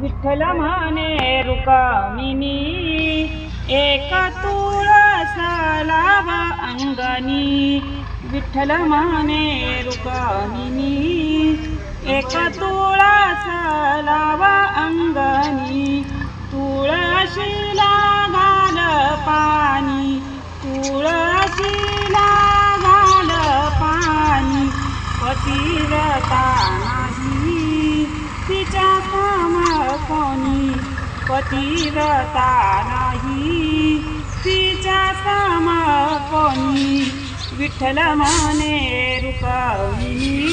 विठ्ठल म्हणे रुकामिनी एक तुळस अंगणी. विठ्ठल म्हणे रुकामिनी एक तुळस अंगणी. कोणी पतिव्रता नाही. तिच्या सम कोणी विठ्ठल माने रुक्मिणी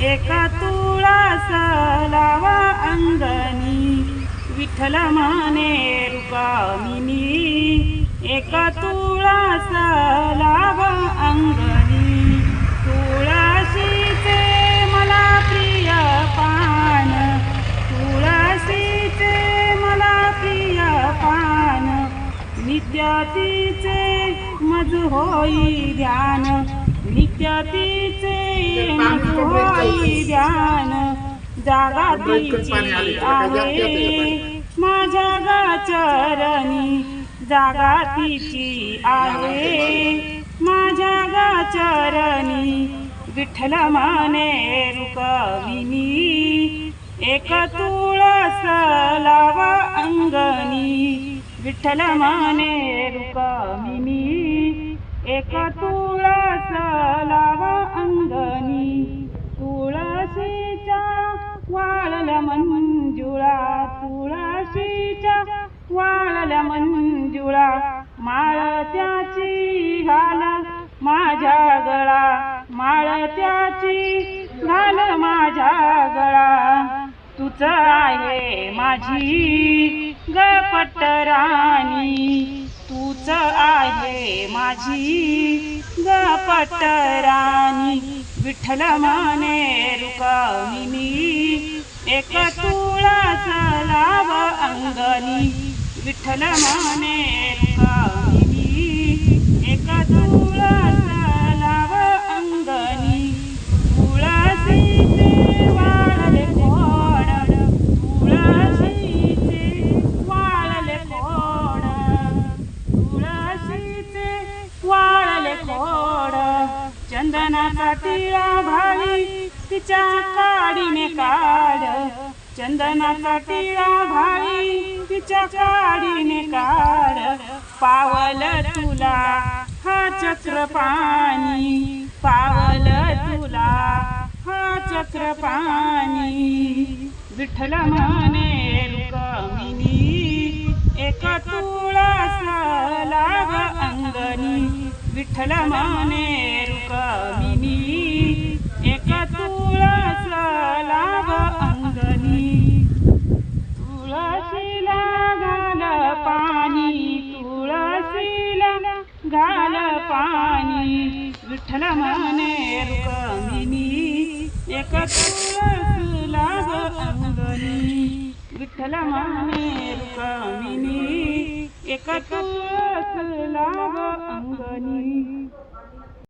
एका तुळस लावा अंगणी. विठ्ठल माने रुपामिनी एका तुळस लावा अंगणी. नित्य तिचे मज होई ध्यान नित्य तिचे मज होई ध्यान. जागा तिची आहे. माझ्या गाचरणी जागा तिची आहे. माझ्या गाचरणी विठ्ठल माने रुकमिनी एक तुळस लावा अंगणी विठ्ठल माने मी एक तुळस लावा अंगणी. तुळशीच्या वाळल्या मंजुळा तुळशीच्या वाळल्या मंजुळा. माळ त्याची घाल माझ्या गळा. माळ त्याची घाल माझ्या गळा. तुझ आहे माझी गपटराणी तूच आहे माझी गपटराणी विठ्ठल माने रुक्मिणी एक तुळा लाव अंगणी. विठ्ठल माने रुक्मिणी. चंदनाचा टिळा भावी तिच्या काडीने काढ. चंदनाचा टिळा भावी तिच्या काडीने काढ. पावल तुला हा चक्र पाणी. पावल तुला हा चक्र पाणी. विठ्ठल म्हणे रुक्मिणी एक तू विठ्ठल म्हणे रुक्मिणी एक तुळस लाग अंगणी तुळशीला घाल पाणी तुळशीला घाल पाणी. विठ्ठल माने रुकामिनी एक तुळस लाग अंगणी विठ्ठल माने रुकामिनी एक तुळस लाग अंगणी